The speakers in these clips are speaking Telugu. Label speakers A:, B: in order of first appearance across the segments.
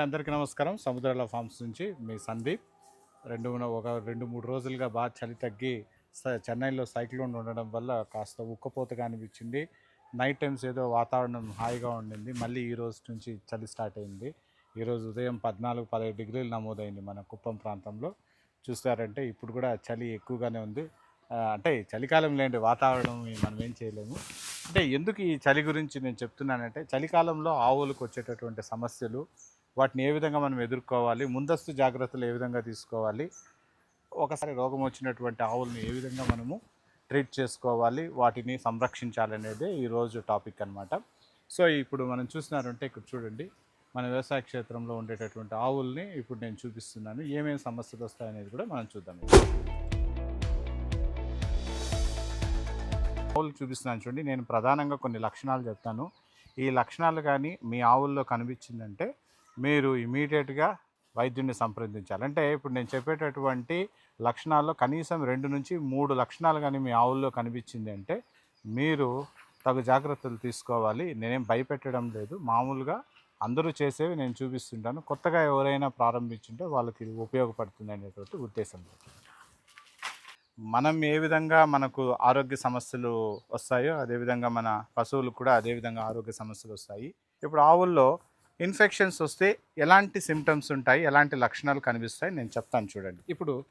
A: అండి అందరికీ నమస్కారం. సముద్రాల ఫార్మ్స్ నుంచి మీ సందీప్. రెండు మూడు- ఒక రెండు మూడు రోజులుగా బాగా చలి తగ్గి స- చెన్నైలో సైక్లోన్ ఉండడం వల్ల కాస్త ఉక్కపోతగా అనిపించింది నైట్ టైమ్స్ ఏదో వాతావరణం హాయిగా ఉండింది. మళ్ళీ ఈ రోజు నుంచి చలి స్టార్ట్ అయింది. ఈరోజు ఉదయం పద్నాలుగు పదహైదు డిగ్రీలు నమోదైంది మన కుప్పం ప్రాంతంలో. చూస్తారంటే ఇప్పుడు కూడా చలి ఎక్కువగానే ఉంది. అంటే చలికాలం లేని వాతావరణం మనం ఏం చేయలేము. అంటే ఎందుకు ఈ చలి గురించి నేను చెప్తున్నానంటే చలికాలంలో ఆవులకు వచ్చేటటువంటి సమస్యలు వాటిని ఏ విధంగా మనం ఎదుర్కోవాలి ముందస్తు జాగ్రత్తలు ఏ విధంగా తీసుకోవాలి ఒకసారి రోగం వచ్చినటువంటి ఆవులను ఏ విధంగా మనము ట్రీట్ చేసుకోవాలి వాటిని సంరక్షించాలనేదే ఈరోజు టాపిక్ అన్నమాట. సో ఇప్పుడు మనం చూసినారంటే ఇక్కడ చూడండి మన వ్యవసాయ క్షేత్రంలో ఉండేటటువంటి ఆవుల్ని ఇప్పుడు నేను చూపిస్తున్నాను ఏమేమి సమస్యలు వస్తాయనేది కూడా మనం చూద్దాం ఆవులు చూపిస్తున్నాను చూడండి నేను ప్రధానంగా కొన్ని లక్షణాలు చెప్తాను. ఈ లక్షణాలు కానీ మీ ఆవుల్లో కనిపించిందంటే మీరు ఇమీడియట్గా వైద్యుడిని సంప్రదించాలి. అంటే ఇప్పుడు నేను చెప్పేటటువంటి లక్షణాల్లో కనీసం రెండు నుంచి మూడు లక్షణాలు కానీ మీ ఆవుల్లో కనిపించింది అంటే మీరు తగు జాగ్రత్తలు తీసుకోవాలి. నేనేం భయపెట్టడం లేదు. మామూలుగా అందరూ చేసేవి నేను చూపిస్తుంటాను. కొత్తగా ఎవరైనా ప్రారంభించుంటే వాళ్ళకి ఇది ఉపయోగపడుతుంది అనేటువంటి ఉద్దేశంతో మనం ఏ విధంగా మనకు ఆరోగ్య సమస్యలు వస్తాయో అదేవిధంగా మన పశువులకు కూడా అదే విధంగా ఆరోగ్య సమస్యలు వస్తాయి. ఇప్పుడు ఆవుల్లో ఇన్ఫెక్షన్స్ వస్తే ఎలాంటి సిమ్టమ్స్ ఉంటాయి? ఎలాంటి లక్షణాలు కనిపిస్తాయి? నేను చెప్తాను చూడండి. ఇప్పుడు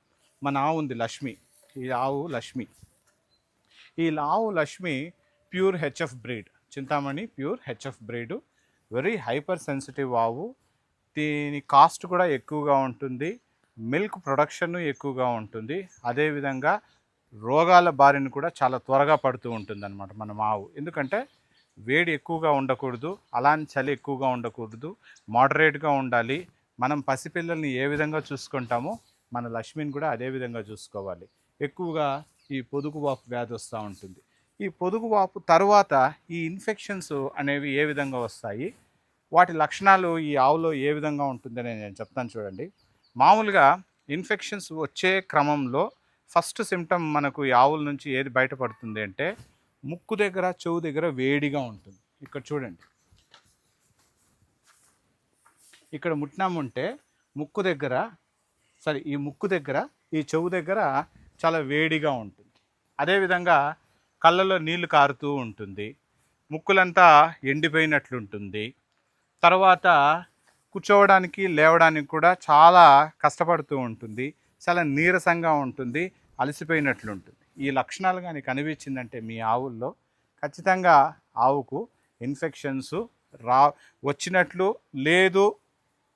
A: మన ఆవు ఉంది లక్ష్మి. ఈ ఆవు లక్ష్మి. ఈ ఆవు Lakshmi pure HF breed. Chintamani pure HF breed. Very hyper sensitive ఆవు. దీని కాస్ట్ కూడా ఎక్కువగా ఉంటుంది. మిల్క్ ప్రొడక్షన్ ఎక్కువగా ఉంటుంది. అదేవిధంగా రోగాల బారిన కూడా చాలా త్వరగా పడుతూ ఉంటుంది అనమాట మన ఆవు. ఎందుకంటే వేడి ఎక్కువగా ఉండకూడదు అలాని చలి ఎక్కువగా ఉండకూడదు మోడరేట్గా ఉండాలి. మనం పసిపిల్లల్ని ఏ విధంగా చూసుకుంటామో మన లక్ష్మిని కూడా అదే విధంగా చూసుకోవాలి. ఎక్కువగా ఈ పొదుగు వాపు వ్యాధి వస్తూ ఉంటుంది. ఈ పొదుగు వాపు తర్వాత ఈ ఇన్ఫెక్షన్స్ అనేవి ఏ విధంగా వస్తాయి? వాటి లక్షణాలు ఈ ఆవులో ఏ విధంగా ఉంటుందని నేను చెప్తాను చూడండి. మామూలుగా ఇన్ఫెక్షన్స్ వచ్చే క్రమంలో ఫస్ట్ సిమ్టమ్ మనకు ఈ ఆవుల నుంచి ఏది బయటపడుతుంది అంటే ముక్కు దగ్గర చెవు దగ్గర వేడిగా ఉంటుంది. ఇక్కడ చూడండి. ఇక్కడ ముట్టినామంటే ముక్కు దగ్గర సరే ఈ ముక్కు దగ్గర ఈ చెవు దగ్గర చాలా వేడిగా ఉంటుంది. అదేవిధంగా కళ్ళలో నీళ్ళు కారుతూ ఉంటుంది. ముక్కులంతా ఎండిపోయినట్లుంటుంది తర్వాత కూర్చోవడానికి లేవడానికి కూడా చాలా కష్టపడుతూ ఉంటుంది. చాలా నీరసంగా ఉంటుంది. అలసిపోయినట్లు ఉంటుంది. ఈ లక్షణాలు కానీ కనిపించిందంటే మీ ఆవుల్లో ఖచ్చితంగా ఆవుకు ఇన్ఫెక్షన్స్ రా వచ్చినట్లు లేదు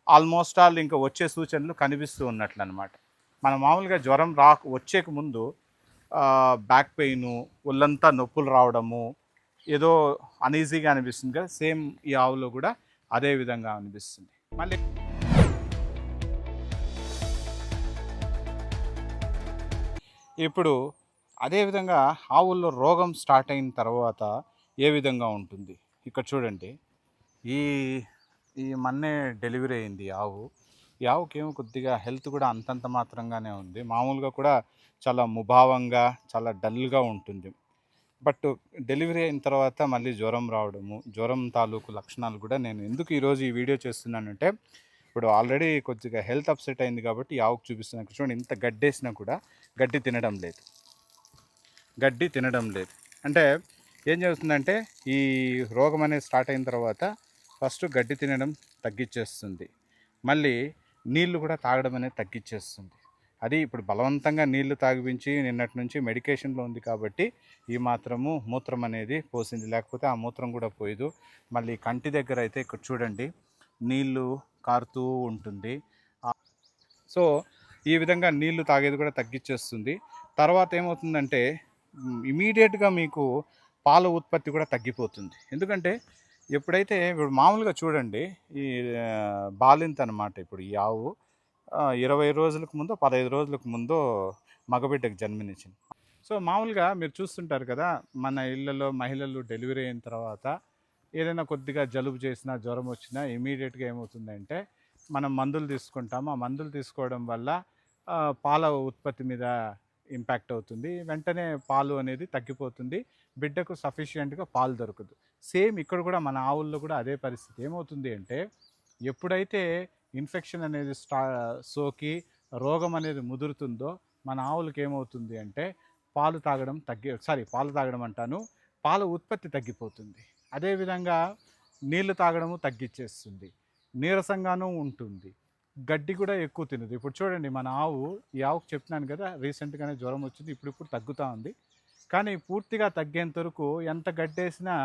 A: ఆల్మోస్ట్ ఆల్ ఇంకా వచ్చే సూచనలు కనిపిస్తూ ఉన్నట్లు అనమాట మన మామూలుగా జ్వరం రా వచ్చేక ముందు బ్యాక్ పెయిన్ ఒళ్ళంతా నొప్పులు రావడము ఏదో అనీజీగా అనిపిస్తుంది కదా సేమ్ ఈ ఆవులో కూడా అదే విధంగా అనిపిస్తుంది. మళ్ళీ ఇప్పుడు అదేవిధంగా ఆవుల్లో రోగం స్టార్ట్ అయిన తర్వాత ఏ విధంగా ఉంటుంది? ఇక్కడ చూడండి. ఈ ఈ మొన్నే డెలివరీ అయింది ఆవు. ఈ ఆవుకి ఏమో కొద్దిగా హెల్త్ కూడా అంతంత మాత్రంగానే ఉంది. మామూలుగా కూడా చాలా ముభావంగా చాలా డల్గా ఉంటుంది. బట్ డెలివరీ అయిన తర్వాత మళ్ళీ జ్వరం రావడము జ్వరం తాలూకు లక్షణాలు కూడా నేను ఎందుకు ఈరోజు ఈ వీడియో చేస్తున్నానంటే ఇప్పుడు ఆల్రెడీ కొద్దిగా హెల్త్ అప్సెట్ అయింది కాబట్టి ఈ ఆవుకు చూపిస్తున్నాను చూడండి ఇంత గడ్డేసినా కూడా గడ్డి తినడం లేదు. గడ్డి తినడం లేదు. అంటే ఏం చేస్తుందంటే ఈ రోగం అనేది స్టార్ట్ అయిన తర్వాత ఫస్ట్ గడ్డి తినడం తగ్గించేస్తుంది మళ్ళీ నీళ్ళు కూడా తాగడం అనేది తగ్గించేస్తుంది అది ఇప్పుడు బలవంతంగా నీళ్ళు తాగిపించి నిన్నటి నుంచి మెడికేషన్లో ఉంది కాబట్టి ఈ మాత్రము మూత్రం అనేది పోసింది. లేకపోతే ఆ మూత్రం కూడా పోయదు. మళ్ళీ కంటి దగ్గర అయితే ఇక్కడ చూడండి నీళ్ళు కారుతూ ఉంటుంది. సో ఈ విధంగా నీళ్ళు తాగేది కూడా తగ్గించేస్తుంది తర్వాత ఏమవుతుందంటే ఇమీడియట్గా మీకు పాల ఉత్పత్తి కూడా తగ్గిపోతుంది. ఎందుకంటే ఎప్పుడైతే ఇప్పుడు మామూలుగా చూడండి ఈ బాలింత అనమాట ఇప్పుడు ఈ ఆవు. ఇరవై రోజులకు ముందు పదహైదు రోజులకు ముందు మగబిడ్డకు జన్మనిచ్చింది. సో మామూలుగా మీరు చూస్తుంటారు కదా మన ఇళ్ళలో మహిళలు డెలివరీ అయిన తర్వాత ఏదైనా కొద్దిగా జలుబు చేసినా జ్వరం వచ్చినా ఇమీడియట్గా ఏమవుతుందంటే మనం మందులు తీసుకుంటాము. ఆ మందులు తీసుకోవడం వల్ల పాల ఉత్పత్తి మీద ఇంపాక్ట్ అవుతుంది. వెంటనే పాలు అనేది తగ్గిపోతుంది. బిడ్డకు సఫిషియెంట్గా పాలు దొరకదు. సేమ్ ఇక్కడ కూడా మన ఆవుల్లో కూడా అదే పరిస్థితి. ఏమవుతుంది అంటే ఎప్పుడైతే ఇన్ఫెక్షన్ అనేది స్టా సోకి రోగం అనేది ముదురుతుందో మన ఆవులకి ఏమవుతుంది అంటే పాలు తాగడం తగ్గి సారీ పాలు తాగడం అంటాను పాల ఉత్పత్తి తగ్గిపోతుంది. అదేవిధంగా నీళ్ళు తాగడము తగ్గించేస్తుంది నీరసంగానూ ఉంటుంది. గడ్డి కూడా ఎక్కువ తినదు. ఇప్పుడు చూడండి మన ఆవు ఈ ఆవుకు చెప్పినాను కదా రీసెంట్గానే జ్వరం వచ్చింది ఇప్పుడు ఇప్పుడు తగ్గుతూ ఉంది. కానీ పూర్తిగా తగ్గేంత వరకు ఎంత గడ్డేసినా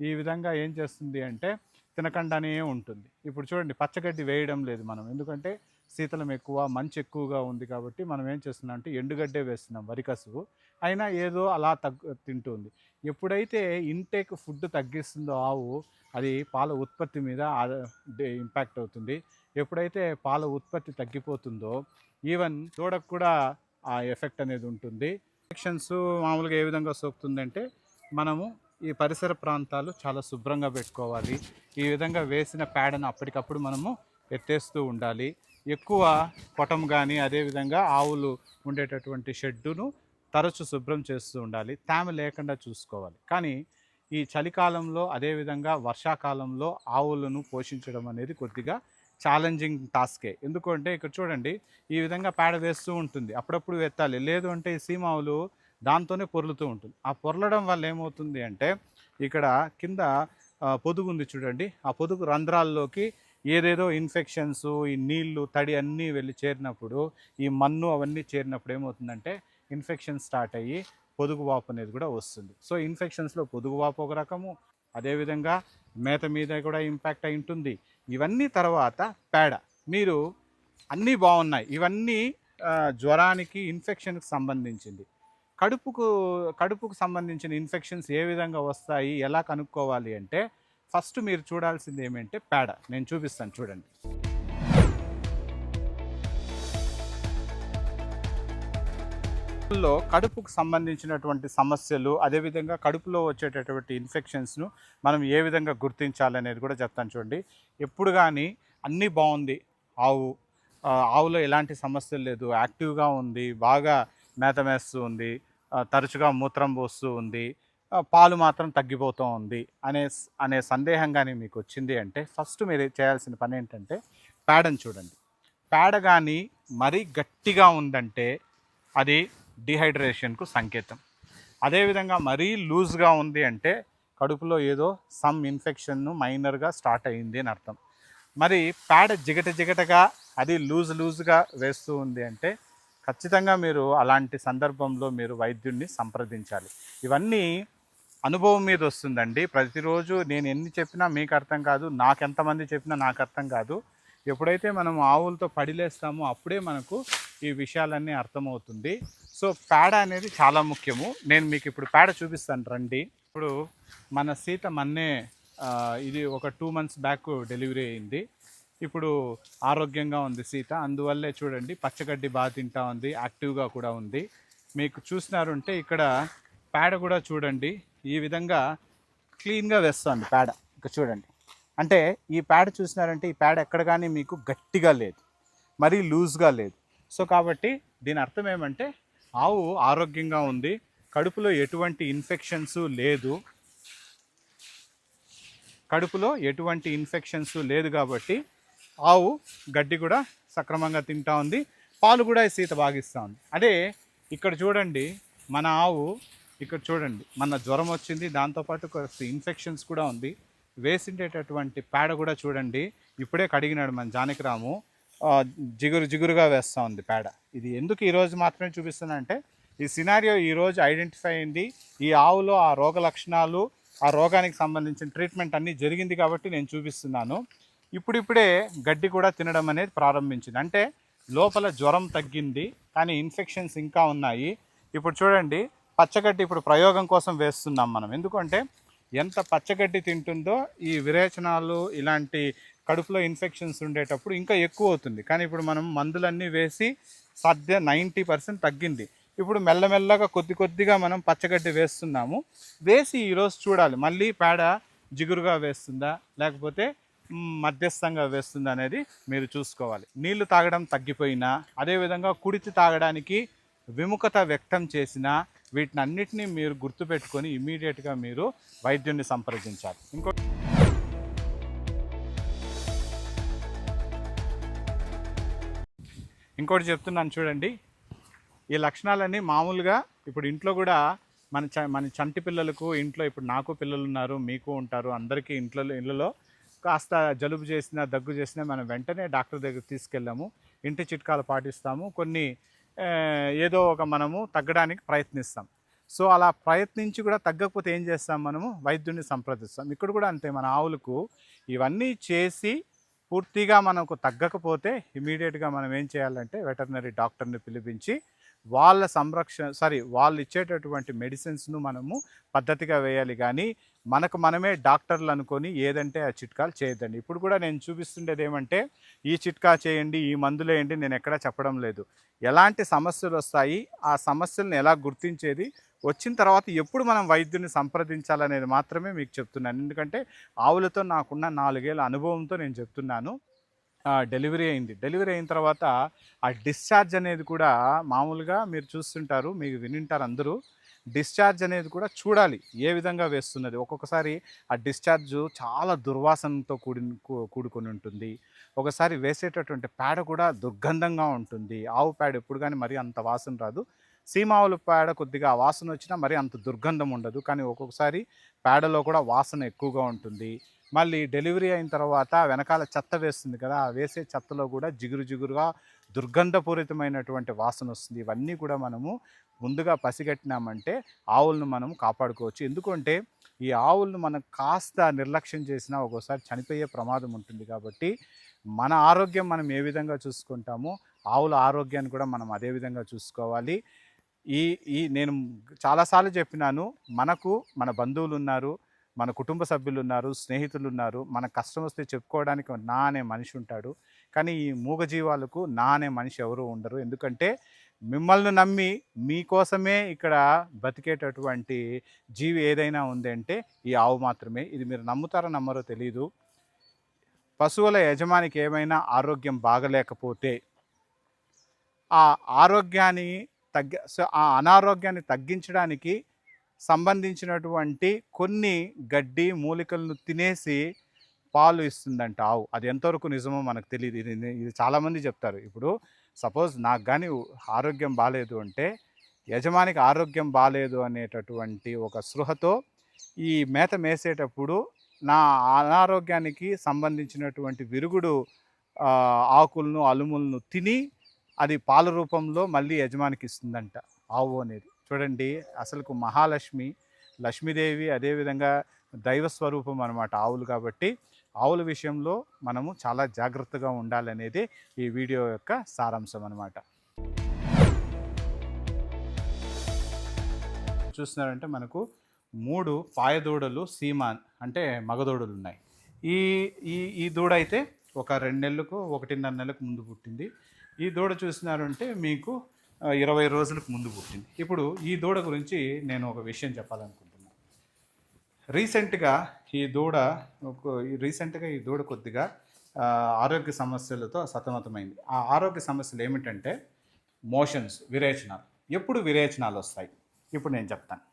A: ఈ విధంగా ఏం చేస్తుంది అంటే తినకుండానే ఉంటుంది. ఇప్పుడు చూడండి పచ్చగడ్డి వేయడం లేదు మనం. ఎందుకంటే శీతలం ఎక్కువ మంచు ఎక్కువగా ఉంది కాబట్టి మనం ఏం చేస్తున్నాం అంటే ఎండుగడ్డే వేస్తున్నాం వరి కసువు. అయినా ఏదో అలా తగ్గు తింటుంది. ఎప్పుడైతే ఇంటేక్ ఫుడ్ తగ్గిస్తుందో ఆవు అది పాల ఉత్పత్తి మీద ఇంపాక్ట్ అవుతుంది. ఎప్పుడైతే పాల ఉత్పత్తి తగ్గిపోతుందో ఈవెన్ దూడకు కూడా ఆ ఎఫెక్ట్ అనేది ఉంటుంది. ఇన్ఫెక్షన్స్ మామూలుగా ఏ విధంగా సోకుతుందంటే మనము ఈ పరిసర ప్రాంతాలు చాలా శుభ్రంగా పెట్టుకోవాలి. ఈ విధంగా వేసిన పేడను అప్పటికప్పుడు మనము ఎత్తేస్తూ ఉండాలి. ఎక్కువ పొటం కానీ అదేవిధంగా ఆవులు ఉండేటటువంటి షెడ్డును తరచు శుభ్రం చేస్తూ ఉండాలి. తేమ లేకుండా చూసుకోవాలి. కానీ ఈ చలికాలంలో అదేవిధంగా వర్షాకాలంలో ఆవులను పోషించడం అనేది కొద్దిగా ఛాలెంజింగ్ టాస్కే ఎందుకంటే ఇక్కడ చూడండి ఈ విధంగా పేడ వేస్తూ ఉంటుంది. అప్పుడప్పుడు ఎత్తాలి. లేదు అంటే ఈ సీమావులు దాంతోనే పొర్లుతూ ఉంటుంది. ఆ పొర్లడం వల్ల ఏమవుతుంది అంటే ఇక్కడ కింద పొదుగు ఉంది చూడండి. ఆ పొదుగు రంధ్రాల్లోకి ఏదేదో ఇన్ఫెక్షన్స్ ఈ నీళ్ళు తడి అన్నీ వెళ్ళి చేరినప్పుడు ఈ మన్ను అవన్నీ చేరినప్పుడు ఏమవుతుందంటే ఇన్ఫెక్షన్ స్టార్ట్ అయ్యి పొదుగు వాపు అనేది కూడా వస్తుంది. సో ఇన్ఫెక్షన్స్లో పొదుగు వాపు ఒక రకము. అదేవిధంగా మేత మీద కూడా ఇంపాక్ట్ అయి ఉంటుంది. ఇవన్నీ తర్వాత పేడ. మీరు అన్నీ బాగున్నాయి ఇవన్నీ జ్వరానికి ఇన్ఫెక్షన్కి సంబంధించింది. కడుపుకు కడుపుకు సంబంధించిన ఇన్ఫెక్షన్స్ ఏ విధంగా వస్తాయి? ఎలా కనుక్కోవాలి అంటే ఫస్ట్ మీరు చూడాల్సింది ఏమంటే పేడ. నేను చూపిస్తాను చూడండి. లో కడుపుకు సంబంధించినటువంటి సమస్యలు అదేవిధంగా కడుపులో వచ్చేటటువంటి ఇన్ఫెక్షన్స్ను మనం ఏ విధంగా గుర్తించాలనేది కూడా చెప్తాను చూడండి. ఎప్పుడు కానీ అన్నీ బాగుంది. ఆవు ఆవులో ఎలాంటి సమస్యలు లేదు. యాక్టివ్గా ఉంది బాగా మేత మేస్తూ ఉంది తరచుగా మూత్రం పోస్తూ ఉంది పాలు మాత్రం తగ్గిపోతూ ఉంది అనే అనే సందేహం కానీ మీకు వచ్చింది అంటే ఫస్ట్ మీరు చేయాల్సిన పని ఏంటంటే పేడను చూడండి. పేడ కానీ మరీ గట్టిగా ఉందంటే అది డిహైడ్రేషన్కు సంకేతం. అదేవిధంగా మరీ లూజ్గా ఉంది అంటే కడుపులో ఏదో సమ్ ఇన్ఫెక్షన్ను మైనర్గా స్టార్ట్ అయ్యింది అని అర్థం. మరి పేడ జిగట జిగటగా అది లూజ్ లూజ్గా వేస్తూ ఉంది అంటే ఖచ్చితంగా మీరు అలాంటి సందర్భంలో మీరు వైద్యుడిని సంప్రదించాలి. ఇవన్నీ అనుభవం మీద వస్తుందండి. ప్రతిరోజు నేను ఎన్ని చెప్పినా మీకు అర్థం కాదు నాకు ఎంతమంది చెప్పినా నాకు అర్థం కాదు. ఎప్పుడైతే మనం ఆవులతో పడిలేస్తామో అప్పుడే మనకు ఈ విషయాలన్నీ అర్థమవుతుంది. సో పేడ అనేది చాలా ముఖ్యము. నేను మీకు ఇప్పుడు పేడ చూపిస్తాను రండి. ఇప్పుడు మన సీత మన్నే ఇది ఒక టూ మంత్స్ బ్యాక్ డెలివరీ అయింది. ఇప్పుడు ఆరోగ్యంగా ఉంది సీత. అందువల్లే చూడండి పచ్చగడ్డి బాగా తింటా ఉంది యాక్టివ్గా కూడా ఉంది. మీకు చూసినారుంటే ఇక్కడ పేడ కూడా చూడండి ఈ విధంగా క్లీన్గా వేస్తుంది పేడ. ఇక్కడ చూడండి. అంటే ఈ పేడ చూసినారంటే ఈ పేడ ఎక్కడ కానీ మీకు గట్టిగా లేదు. మరీ లూజ్గా లేదు. సో కాబట్టి దీని అర్థం ఏమంటే ఆవు ఆరోగ్యంగా ఉంది కడుపులో ఎటువంటి ఇన్ఫెక్షన్స్ లేదు. కడుపులో ఎటువంటి ఇన్ఫెక్షన్స్ లేదు కాబట్టి ఆవు గడ్డి కూడా సక్రమంగా తింటా ఉంది పాలు కూడా సీత బాగిస్తూ ఉంది. అదే ఇక్కడ చూడండి మన ఆవు ఇక్కడ చూడండి మన జ్వరం వచ్చింది దాంతోపాటు ఇన్ఫెక్షన్స్ కూడా ఉంది. వేసిండేటటువంటి పేడ కూడా చూడండి ఇప్పుడే కడిగినాడు మన జానకిరాము రాము. జిగురు జిగురుగా వేస్తూ ఉంది పేడ. ఇది ఎందుకు ఈరోజు మాత్రమే చూపిస్తున్నానంటే ఈ సినారియో ఈరోజు ఐడెంటిఫై అయింది. ఈ ఆవులో ఆ రోగ లక్షణాలు ఆ రోగానికి సంబంధించిన ట్రీట్మెంట్ అన్నీ జరిగింది కాబట్టి నేను చూపిస్తున్నాను. ఇప్పుడిప్పుడే గడ్డి కూడా తినడం అనేది ప్రారంభించింది. అంటే లోపల జ్వరం తగ్గింది కానీ ఇన్ఫెక్షన్స్ ఇంకా ఉన్నాయి. ఇప్పుడు చూడండి పచ్చగడ్డి ఇప్పుడు ప్రయోగం కోసం వేస్తున్నాం మనం. ఎందుకంటే ఎంత పచ్చగడ్డి తింటుందో ఈ విరేచనాలు ఇలాంటి కడుపులో ఇన్ఫెక్షన్స్ ఉండేటప్పుడు ఇంకా ఎక్కువ అవుతుంది. కానీ ఇప్పుడు మనం మందులన్నీ వేసి సద్య నైంటీ పర్సెంట్ తగ్గింది. ఇప్పుడు మెల్లమెల్లగా కొద్ది కొద్దిగా మనం పచ్చగడ్డి వేస్తున్నాము. వేసి ఈరోజు చూడాలి. మళ్ళీ పేడ జిగురుగా వేస్తుందా? లేకపోతే మధ్యస్థంగా వేస్తుందా అనేది మీరు చూసుకోవాలి. నీళ్ళు తాగడం తగ్గిపోయినా అదేవిధంగా కుడితి తాగడానికి విముఖత వ్యక్తం చేసినా వీటిని అన్నిటినీ మీరు గుర్తుపెట్టుకొని ఇమీడియట్గా మీరు వైద్యుడిని సంప్రదించాలి. ఇంకో ఇంకోటి చెప్తున్నాను చూడండి. ఈ లక్షణాలన్నీ మామూలుగా ఇప్పుడు ఇంట్లో కూడా మన చ మన చంటి పిల్లలకు ఇంట్లో ఇప్పుడు నాకు పిల్లలు ఉన్నారు మీకు ఉంటారు అందరికీ ఇంట్లో ఇళ్ళలో కాస్త జలుబు చేసినా దగ్గు చేసినా మనం వెంటనే డాక్టర్ దగ్గర తీసుకెళ్ళాము. ఇంటి చిట్కాలు పాటిస్తాము. కొన్ని ఏదో ఒక మనము తగ్గడానికి ప్రయత్నిస్తాం. సో అలా ప్రయత్నించి కూడా తగ్గకపోతే ఏం చేస్తాం మనము? వైద్యుడిని సంప్రదిస్తాం. ఇక్కడ కూడా అంతే మన ఆవులకు ఇవన్నీ చేసి పూర్తిగా మనకు తగ్గకపోతే ఇమీడియట్గా మనం ఏం చేయాలంటే వెటర్నరీ డాక్టర్ని పిలిపించి వాళ్ళ సంరక్షణ సారీ వాళ్ళు ఇచ్చేటటువంటి మెడిసిన్స్ను మనము పద్ధతిగా వేయాలి. కానీ మనకు మనమే డాక్టర్లు అనుకొని ఏదంటే ఆ చిట్కాలు చేయొద్దండి. ఇప్పుడు కూడా నేను చూపిస్తుండేది ఏమంటే ఈ చిట్కా చేయండి ఈ మందులేయండి నేను ఎక్కడా చెప్పడం లేదు. ఎలాంటి సమస్యలు వస్తాయి? ఆ సమస్యలను ఎలా గుర్తించేది? వచ్చిన తర్వాత ఎప్పుడు మనం వైద్యుని సంప్రదించాలనేది మాత్రమే మీకు చెప్తున్నాను. ఎందుకంటే ఆవులతో నాకున్న నాలుగేళ్ళ అనుభవంతో నేను చెప్తున్నాను. డెలివరీ అయింది. డెలివరీ అయిన తర్వాత ఆ డిశ్చార్జ్ అనేది కూడా మామూలుగా మీరు చూస్తుంటారు మీకు వినింటారు అందరూ. డిశ్చార్జ్ అనేది కూడా చూడాలి ఏ విధంగా వేస్తున్నది. ఒక్కొక్కసారి ఆ డిశ్చార్జ్ చాలా దుర్వాసనతో కూడి కూడుకొని ఉంటుంది. ఒకసారి వేసేటటువంటి పేడ కూడా దుర్గంధంగా ఉంటుంది. ఆవు పేడ ఎప్పుడు కానీ మరీ అంత వాసన రాదు. సీమావుల పేడ కొద్దిగా వాసన వచ్చినా మరీ అంత దుర్గంధం ఉండదు. కానీ ఒక్కొక్కసారి పేడలో కూడా వాసన ఎక్కువగా ఉంటుంది. మళ్ళీ డెలివరీ అయిన తర్వాత వెనకాల చెత్త వేస్తుంది కదా ఆ వేసే చెత్తలో కూడా జిగురు జిగురుగా దుర్గంధపూరితమైనటువంటి వాసన వస్తుంది. ఇవన్నీ కూడా మనము ముందుగా పసిగట్టినామంటే ఆవులను మనం కాపాడుకోవచ్చు. ఎందుకంటే ఈ ఆవులను మనం కాస్త నిర్లక్ష్యం చేసినా ఒక్కోసారి చనిపోయే ప్రమాదం ఉంటుంది కాబట్టి మన ఆరోగ్యం మనం ఏ విధంగా చూసుకుంటామో ఆవుల ఆరోగ్యాన్ని కూడా మనం అదే విధంగా చూసుకోవాలి. ఈ ఈ నేను చాలాసార్లు చెప్పినాను మనకు మన బంధువులు ఉన్నారు మన కుటుంబ సభ్యులు ఉన్నారు స్నేహితులు ఉన్నారు మన కష్టం వస్తే చెప్పుకోవడానికి నా అనే మనిషి ఉంటాడు. కానీ ఈ మూగజీవాలకు నా అనే మనిషి ఎవరు ఉండరు. ఎందుకంటే మిమ్మల్ని నమ్మి మీకోసమే ఇక్కడ బతికేటటువంటి జీవి ఏదైనా ఉంది అంటే ఈ ఆవు మాత్రమే. ఇది మీరు నమ్ముతారో నమ్మరో తెలియదు పశువుల యజమానికి ఏమైనా ఆరోగ్యం బాగలేకపోతే ఆ ఆరోగ్యాన్ని తగ్గ సో ఆ అనారోగ్యాన్ని తగ్గించడానికి సంబంధించినటువంటి కొన్ని గడ్డి మూలికలను తినేసి పాలు ఇస్తుందంట ఆవు. అది ఎంతవరకు నిజమో మనకు తెలియదు ఇది ఇది చాలామంది చెప్తారు. ఇప్పుడు సపోజ్ నాకు కానీ ఆరోగ్యం బాగాలేదు అంటే యజమానికి ఆరోగ్యం బాగాలేదు అనేటటువంటి ఒక స్పృహతో ఈ మేత మేసేటప్పుడు నా అనారోగ్యానికి సంబంధించినటువంటి విరుగుడు ఆకులను అలుములను తిని అది పాల రూపంలో మళ్ళీ యజమానికి ఇస్తుందంట ఆవు అనేది. చూడండి అసలుకు మహాలక్ష్మి లక్ష్మీదేవి అదేవిధంగా దైవ స్వరూపం అనమాట ఆవులు కాబట్టి ఆవుల విషయంలో మనము చాలా జాగ్రత్తగా ఉండాలనేది ఈ వీడియో యొక్క సారాంశం అనమాట చూస్తున్నారంటే మనకు మూడు పాయదూడలు సీమాన్ అంటే మగదూడలు ఉన్నాయి ఈ ఈ ఈ దూడ అయితే ఒక రెండు నెలలకు ఒకటిన్నర నెలలకు ముందు పుట్టింది. ఈ దూడ చూసినారంటే మీకు ఇరవై రోజులకు ముందు పుట్టింది. ఇప్పుడు ఈ దూడ గురించి నేను ఒక విషయం చెప్పాలనుకుంటున్నాను రీసెంట్గా ఈ దూడ రీసెంట్గా ఈ దూడ కొద్దిగా ఆరోగ్య సమస్యలతో సతమతమైంది. ఆ ఆరోగ్య సమస్యలు ఏమిటంటే మోషన్స్ విరేచనాలు. ఎప్పుడు విరేచనాలు వస్తాయి? ఇప్పుడు నేను చెప్తాను.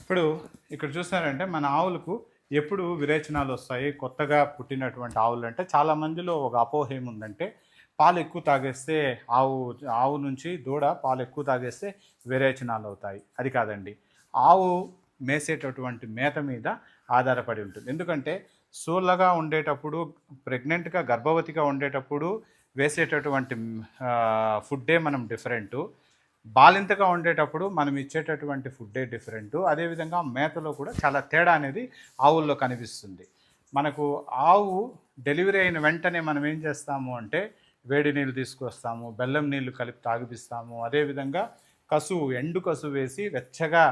A: ఇప్పుడు ఇక్కడ చూసినారంటే మన ఆవులకు ఎప్పుడు విరేచనాలు వస్తాయి? కొత్తగా పుట్టినటువంటి ఆవులు అంటే చాలా మందిలో ఒక అపోహ ఏముందంటే పాలు ఎక్కువ తాగేస్తే ఆవు ఆవు నుంచి దూడ పాలు ఎక్కువ తాగేస్తే విరేచనాలు అవుతాయి. అది కాదండి. ఆవు మేసేటటువంటి మేత మీద ఆధారపడి ఉంటుంది. ఎందుకంటే సూళ్ళగా ఉండేటప్పుడు ప్రెగ్నెంట్గా గర్భవతిగా ఉండేటప్పుడు వేసేటటువంటి ఫుడ్డే మనం డిఫరెంటు. బాలింతగా ఉండేటప్పుడు మనం ఇచ్చేటటువంటి ఫుడ్డే డిఫరెంట్. అదేవిధంగా మేతలో కూడా చాలా తేడా అనేది ఆవుల్లో కనిపిస్తుంది. మనకు ఆవు డెలివరీ అయిన వెంటనే మనం ఏం చేస్తాము అంటే వేడి నీళ్ళు తీసుకొస్తాము బెల్లం నీళ్ళు కలిపి తాగిపిస్తాము. అదేవిధంగా కసువు ఎండు కసువు వేసి వెచ్చగా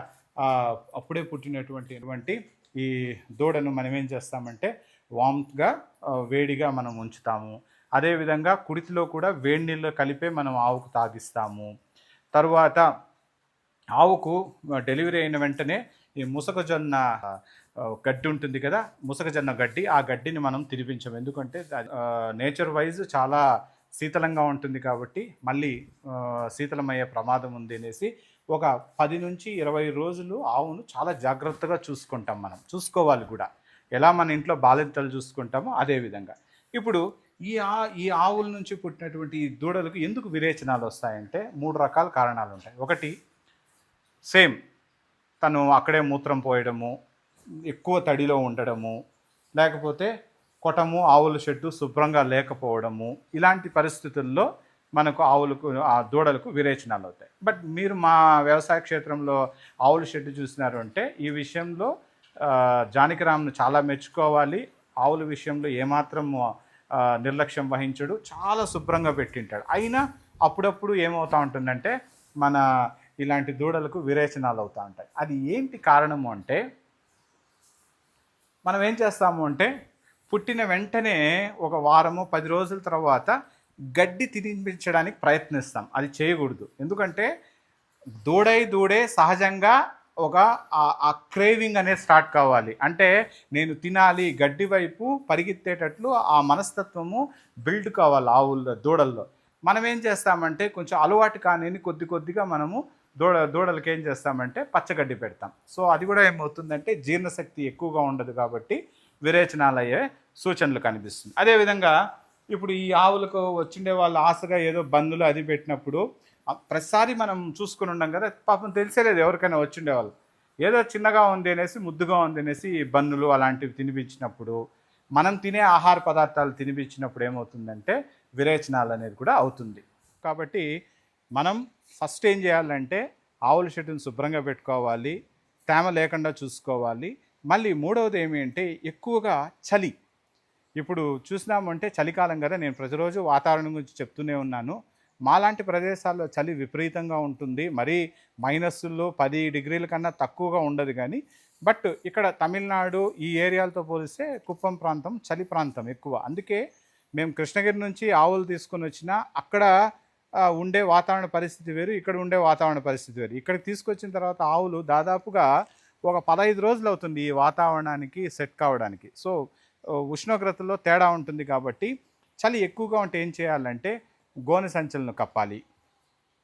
A: అప్పుడే పుట్టినటువంటి ఈ దూడను మనం ఏం చేస్తామంటే వామ్గా వేడిగా మనం ఉంచుతాము. అదేవిధంగా కుడితిలో కూడా వేడి నీళ్ళు కలిపే మనం ఆవుకు తాగిస్తాము. తర్వాత ఆవుకు డెలివరీ అయిన వెంటనే ఈ ముసకజొన్న గడ్డి ఉంటుంది కదా ముసకజొన్న గడ్డి ఆ గడ్డిని మనం తినిపించం ఎందుకంటే నేచర్ వైజ్ చాలా శీతలంగా ఉంటుంది కాబట్టి మళ్ళీ శీతలమయ్యే ప్రమాదం ఉంది అనేసి ఒక పది నుంచి ఇరవై రోజులు ఆవును చాలా జాగ్రత్తగా చూసుకుంటాం మనం. చూసుకోవాలి కూడా. ఎలా మన ఇంట్లో బాలింతలు చూసుకుంటామో అదే విధంగా. ఇప్పుడు ఈ ఆ ఈ ఆవుల నుంచి పుట్టినటువంటి ఈ దూడలకు ఎందుకు విరేచనాలు వస్తాయంటే మూడు రకాల కారణాలు ఉంటాయి. ఒకటి సేమ్ తను అక్కడే మూత్రం పోయడము ఎక్కువ తడిలో ఉండడము లేకపోతే కొటము ఆవుల షెడ్డు శుభ్రంగా లేకపోవడము ఇలాంటి పరిస్థితుల్లో మనకు ఆవులకు ఆ దూడలకు విరేచనాలు అవుతాయి. బట్ మీరు మా వ్యవసాయ క్షేత్రంలో ఆవుల షెడ్డు చూసినారు అంటే ఈ విషయంలో జానకిరామ్ను చాలా మెచ్చుకోవాలి. ఆవుల విషయంలో ఏమాత్రం నిర్లక్ష్యం వహించడు. చాలా శుభ్రంగా పెట్టింటాడు. అయినా అప్పుడప్పుడు ఏమవుతా ఉంటుందంటే మన ఇలాంటి దూడలకు విరేచనాలు అవుతూ ఉంటాయి. అది ఏంటి కారణము అంటే మనం ఏం చేస్తాము అంటే పుట్టిన వెంటనే ఒక వారము పది రోజుల తర్వాత గడ్డి తినిపించడానికి ప్రయత్నిస్తాం. అది చేయకూడదు. ఎందుకంటే దూడై దూడే సహజంగా ఒక ఆ- క్రేవింగ్ అనేది స్టార్ట్ కావాలి. అంటే నేను తినాలి గడ్డి వైపు పరిగెత్తేటట్లు ఆ మనస్తత్వము బిల్డ్ కావాలి ఆవుల్లో దూడల్లో. మనం ఏం చేస్తామంటే కొంచెం అలవాటు కానీ కొద్ది కొద్దిగా మనము దూడ దూడలకి ఏం చేస్తామంటే పచ్చగడ్డి పెడతాం. సో అది కూడా ఏమవుతుందంటే జీర్ణశక్తి ఎక్కువగా ఉండదు కాబట్టి విరేచనాలు అయ్యే సూచనలు కనిపిస్తుంది. అదేవిధంగా ఇప్పుడు ఈ ఆవులకు వచ్చిండే వాళ్ళు ఆశగా ఏదో బంధులు అది పెట్టినప్పుడు ప్రతిసారి మనం చూసుకుని ఉండం కదా పాపం తెలిసేలేదు ఎవరికైనా వచ్చిండే వాళ్ళు. ఏదో చిన్నగా ఉంది అనేసి ముద్దుగా ఉంది అనేసి ఈ బన్నులు అలాంటివి తినిపించినప్పుడు మనం తినే ఆహార పదార్థాలు తినిపించినప్పుడు ఏమవుతుందంటే విరేచనాలు అనేది కూడా అవుతుంది. కాబట్టి మనం ఫస్ట్ ఏం చేయాలంటే ఆవుల షెడ్డును శుభ్రంగా పెట్టుకోవాలి తేమ లేకుండా చూసుకోవాలి. మళ్ళీ మూడవది ఏమి అంటే ఎక్కువగా చలి. ఇప్పుడు చూసినామంటే చలికాలం కదా నేను ప్రతిరోజు వాతావరణం గురించి చెప్తూనే ఉన్నాను. మాలాంటి ప్రదేశాల్లో చలి విపరీతంగా ఉంటుంది. మరీ మైనస్లో పది డిగ్రీల కన్నా తక్కువగా ఉండదు కానీ బట్ ఇక్కడ తమిళనాడు ఈ ఏరియాలతో పోలిస్తే కుప్పం ప్రాంతం చలి ప్రాంతం ఎక్కువ. అందుకే మేము కృష్ణగిరి నుంచి ఆవులు తీసుకొని వచ్చినా అక్కడ ఉండే వాతావరణ పరిస్థితి వేరు ఇక్కడ ఉండే వాతావరణ పరిస్థితి వేరు. ఇక్కడికి తీసుకొచ్చిన తర్వాత ఆవులు దాదాపుగా ఒక పదహైదు రోజులు అవుతుంది ఈ వాతావరణానికి సెట్ కావడానికి. సో ఉష్ణోగ్రతలో తేడా ఉంటుంది కాబట్టి చలి ఎక్కువగా ఉంటే ఏం చేయాలంటే గోనె సంచులను కప్పాలి.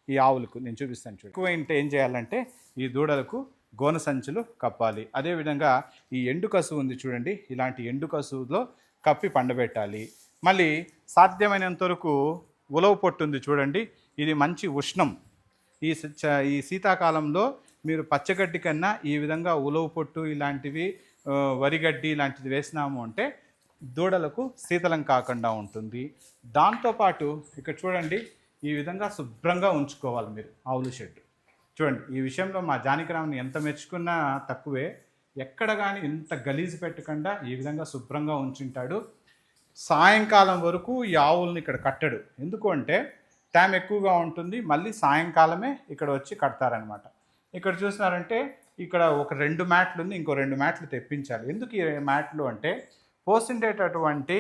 A: ఈ ఆవులకు నేను చూపిస్తాను చూడు. ఎక్కువ ఉంటే ఏం చేయాలంటే ఈ దూడలకు గోనె సంచులు కప్పాలి. అదేవిధంగా ఈ ఎండు కసువు ఉంది చూడండి ఇలాంటి ఎండు కసువులో కప్పి పండబెట్టాలి. మళ్ళీ సాధ్యమైనంత వరకు ఉలవ పొట్టు ఉంది చూడండి ఇది మంచి ఉష్ణం. ఈ చ- ఈ శీతాకాలంలో మీరు పచ్చగడ్డి కన్నా ఈ విధంగా ఉలవ పొట్టు ఇలాంటివి వరిగడ్డి లాంటిది వేసినాము అంటే దూడలకు శీతలం కాకుండా ఉంటుంది. దాంతోపాటు ఇక్కడ చూడండి ఈ విధంగా శుభ్రంగా ఉంచుకోవాలి మీరు ఆవుల షెడ్ చూడండి ఈ విషయంలో మా జానకిరామ్ని ఎంత మెచ్చుకున్నా తక్కువే. ఎక్కడ కానీ ఇంత గలీజు పెట్టకుండా ఈ విధంగా శుభ్రంగా ఉంచుంటాడు. సాయంకాలం వరకు ఈ ఆవుల్ని ఇక్కడ కట్టడు. ఎందుకంటే టైం ఎక్కువగా ఉంటుంది మళ్ళీ సాయంకాలమే ఇక్కడ వచ్చి కడతారనమాట ఇక్కడ చూసినారంటే ఇక్కడ ఒక రెండు మ్యాట్లు ఉంది ఇంకో రెండు మ్యాట్లు తెప్పించాలి. ఎందుకు ఈ మ్యాట్లు అంటే పోసిండేటటువంటి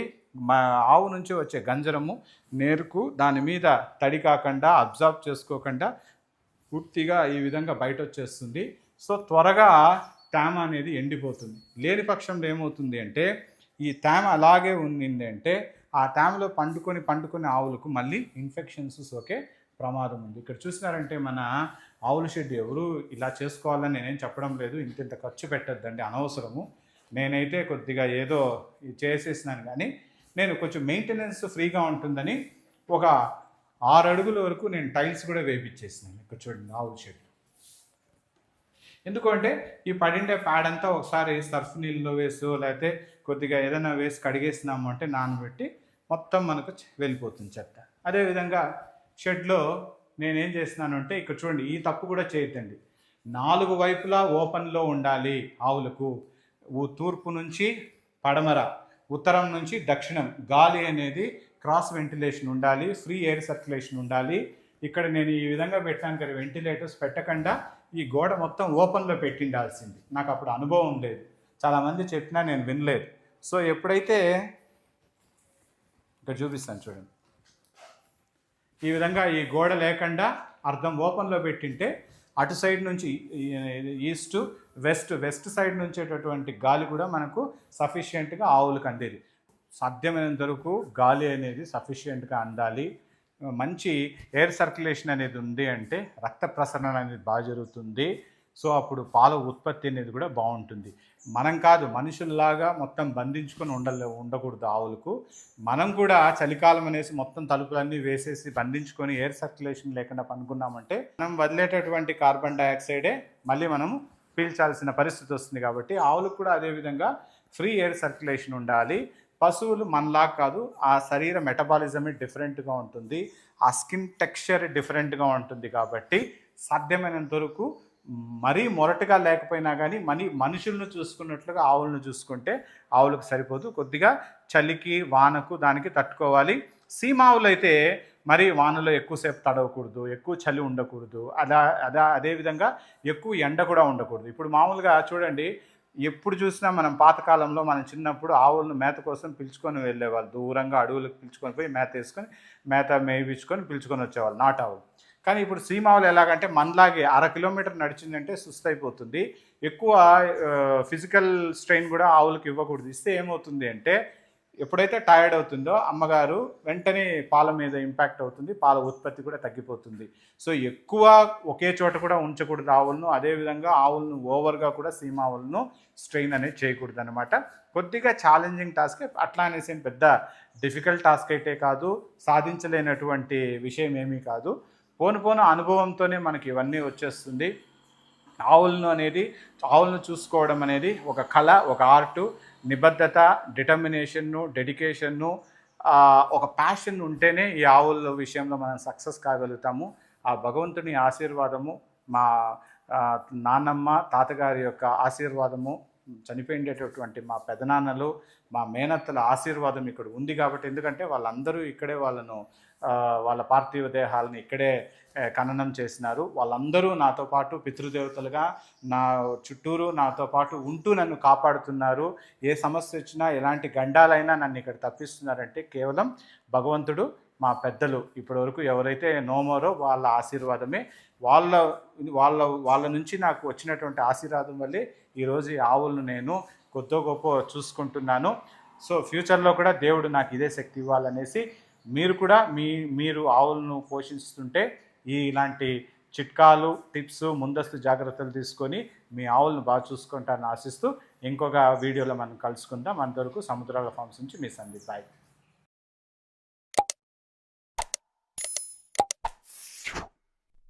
A: మా ఆవు నుంచి వచ్చే గంజరము నేరుకు దాని మీద తడి కాకుండా అబ్జర్వ్ చేసుకోకుండా పూర్తిగా ఈ విధంగా బయట వచ్చేస్తుంది సో త్వరగా తేమ అనేది ఎండిపోతుంది. లేని పక్షంలో ఏమవుతుంది అంటే ఈ తేమ అలాగే ఉంది అంటే ఆ తేమలో పండుకొని పండుకొని ఆవులకు మళ్ళీ ఇన్ఫెక్షన్స్ సోకే ప్రమాదం ఉంది. ఇక్కడ చూసినారంటే మన ఆవుల షెడ్ ఎవరు ఇలా చేసుకోవాలని నేనేం చెప్పడం లేదు. ఇంత ఇంత ఖర్చు పెట్టద్దండి అనవసరము. నేనైతే కొద్దిగా ఏదో ఇది చేసేసినాను కానీ నేను కొంచెం మెయింటెనెన్స్ ఫ్రీగా ఉంటుందని ఒక ఆరు అడుగుల వరకు నేను టైల్స్ కూడా వేపించేసినాను ఇక్కడ చూడండి ఆవుల షెడ్ ఎందుకంటే ఈ పడిండే ప్యాడ్ అంతా ఒకసారి సర్ఫ్ నీళ్ళలో వేసు లేకపోతే కొద్దిగా ఏదైనా వేసి కడిగేసినాము అంటే నానబెట్టి మొత్తం మనకు వెళ్ళిపోతుంది చెత్త. అదేవిధంగా షెడ్లో నేనేం చేస్తున్నాను అంటే ఇక్కడ చూడండి ఈ తప్పు కూడా చేయొద్దండి. నాలుగు వైపులా ఓపెన్లో ఉండాలి ఆవులకు. తూర్పు నుంచి పడమర ఉత్తరం నుంచి దక్షిణం. గాలి అనేది క్రాస్ వెంటిలేషన్ ఉండాలి ఫ్రీ ఎయిర్ సర్క్యులేషన్ ఉండాలి. ఇక్కడ నేను ఈ విధంగా పెట్టాను కదా వెంటిలేటర్స్ పెట్టకుండా ఈ గోడ మొత్తం ఓపెన్లో పెట్టిండాల్సింది. నాకు అప్పుడు అనుభవం లేదు. చాలామంది చెప్పినా నేను వినలేదు. సో ఎప్పుడైతే ఇక్కడ చూపిస్తాను చూడండి. ఈ విధంగా ఈ గోడ లేకుండా అర్థం ఓపెన్లో పెట్టింటే అటు సైడ్ నుంచి ఈస్ట్ వెస్ట్ వెస్ట్ సైడ్ నుంచేటటువంటి గాలి కూడా మనకు సఫిషియెంట్గా ఆవులకు అందేది. సాధ్యమైనంత వరకు గాలి అనేది సఫిషియెంట్గా అందాలి. మంచి ఎయిర్ సర్క్యులేషన్ అనేది ఉంది అంటే రక్త ప్రసరణ అనేది బాగా జరుగుతుంది. సో అప్పుడు పాల ఉత్పత్తి అనేది కూడా బాగుంటుంది. మనం కాదు మనుషుల్లాగా మొత్తం బంధించుకొని ఉండలే ఉండకూడదు ఆవులకు. మనం కూడా చలికాలం అనేసి మొత్తం తలుపులన్నీ వేసేసి బంధించుకొని ఎయిర్ సర్క్యులేషన్ లేకుండా పనుకున్నామంటే మనం వదిలేటటువంటి కార్బన్ డైఆక్సైడే మళ్ళీ మనము పీల్చాల్సిన పరిస్థితి వస్తుంది కాబట్టి ఆవులకు కూడా అదేవిధంగా ఫ్రీ ఎయిర్ సర్క్యులేషన్ ఉండాలి. పశువులు మనలా కాదు ఆ శరీర మెటబాలిజమే డిఫరెంట్గా ఉంటుంది. ఆ స్కిన్ టెక్స్చర్ డిఫరెంట్గా ఉంటుంది కాబట్టి సాధ్యమైనంత వరకు మరీ మొరటుగా లేకపోయినా కానీ మనీ మనుషులను చూసుకున్నట్లుగా ఆవులను చూసుకుంటే ఆవులకు సరిపోదు. కొద్దిగా చలికి వానకు దానికి తట్టుకోవాలి. సీమావులు అయితే మరి వానలో ఎక్కువసేపు తడవకూడదు ఎక్కువ చలి ఉండకూడదు. అలా అదా అదేవిధంగా ఎక్కువ ఎండ కూడా ఉండకూడదు. ఇప్పుడు మామూలుగా చూడండి ఎప్పుడు చూసినా మనం పాతకాలంలో మనం చిన్నప్పుడు ఆవులను మేత కోసం పిలుచుకొని వెళ్ళేవాళ్ళు. దూరంగా అడవులకు పిలుచుకొని పోయి మేత వేసుకొని మేత మేయించుకొని పిలుచుకొని వచ్చేవాళ్ళు నాటు ఆవులు కానీ ఇప్పుడు సీమావులు ఎలాగంటే మనలాగే అర కిలోమీటర్ నడిచిందంటే సుస్తైపోతుంది ఎక్కువ ఫిజికల్ స్ట్రెయిన్ కూడా ఆవులకు ఇవ్వకూడదు. ఇస్తే ఏమవుతుంది అంటే ఎప్పుడైతే టైర్డ్ అవుతుందో అమ్మగారు వెంటనే పాల మీద ఇంపాక్ట్ అవుతుంది పాల ఉత్పత్తి కూడా తగ్గిపోతుంది. సో ఎక్కువ ఒకే చోట కూడా ఉంచకూడదు ఆవులను. అదేవిధంగా ఆవులను ఓవర్గా కూడా సీమావులను స్ట్రెయిన్ అనేది చేయకూడదు అనమాట కొద్దిగా ఛాలెంజింగ్ టాస్క్ అట్లా అనేసి పెద్ద డిఫికల్ట్ టాస్క్ అయితే కాదు. సాధించలేనటువంటి విషయం ఏమీ కాదు. పోను పోను అనుభవంతోనే మనకి ఇవన్నీ వచ్చేస్తుంది. ఆవులను అనేది ఆవులను చూసుకోవడం అనేది ఒక కళ ఒక ఆర్టు నిబద్ధత డిటర్మినేషన్ను డెడికేషన్ను ఒక ప్యాషన్ ఉంటేనే ఈ ఆవుల విషయంలో మనం సక్సెస్ కాగలుగుతాము. ఆ భగవంతుని ఆశీర్వాదము మా నాన్నమ్మ తాతగారి యొక్క ఆశీర్వాదము చనిపోయిండేటటువంటి మా పెదనాన్నలు మా మేనత్తల ఆశీర్వాదం ఇక్కడ ఉంది కాబట్టి ఎందుకంటే వాళ్ళందరూ ఇక్కడే వాళ్ళను వాళ్ళ పార్థివ దేహాలను ఇక్కడే ఖననం చేసినారు. వాళ్ళందరూ నాతో పాటు పితృదేవతలుగా నా చుట్టూరు నాతో పాటు ఉంటూ నన్ను కాపాడుతున్నారు. ఏ సమస్య వచ్చినా ఎలాంటి గండాలైనా నన్ను ఇక్కడ తప్పిస్తున్నారంటే కేవలం భగవంతుడు మా పెద్దలు ఇప్పటివరకు ఎవరైతే నోమోరో వాళ్ళ ఆశీర్వాదమే వాళ్ళ వాళ్ళ వాళ్ళ నుంచి నాకు వచ్చినటువంటి ఆశీర్వాదం వల్లే ఈరోజు ఈ ఆవులను నేను కొద్దో గొప్ప చూసుకుంటున్నాను. సో ఫ్యూచర్లో కూడా దేవుడు నాకు ఇదే శక్తి ఇవ్వాలనేసి మీరు కూడా మీ మీరు ఆవులను పోషిస్తుంటే ఈ ఇలాంటి చిట్కాలు టిప్స్ ముందస్తు జాగ్రత్తలు తీసుకొని మీ ఆవులను బాగా చూసుకుంటారని ఆశిస్తూ ఇంకొక వీడియోలో మనం కలుసుకుందాం. అంతవరకు సముద్రాల ఫామ్స్ నుంచి మీ సందీప్ బాయ్.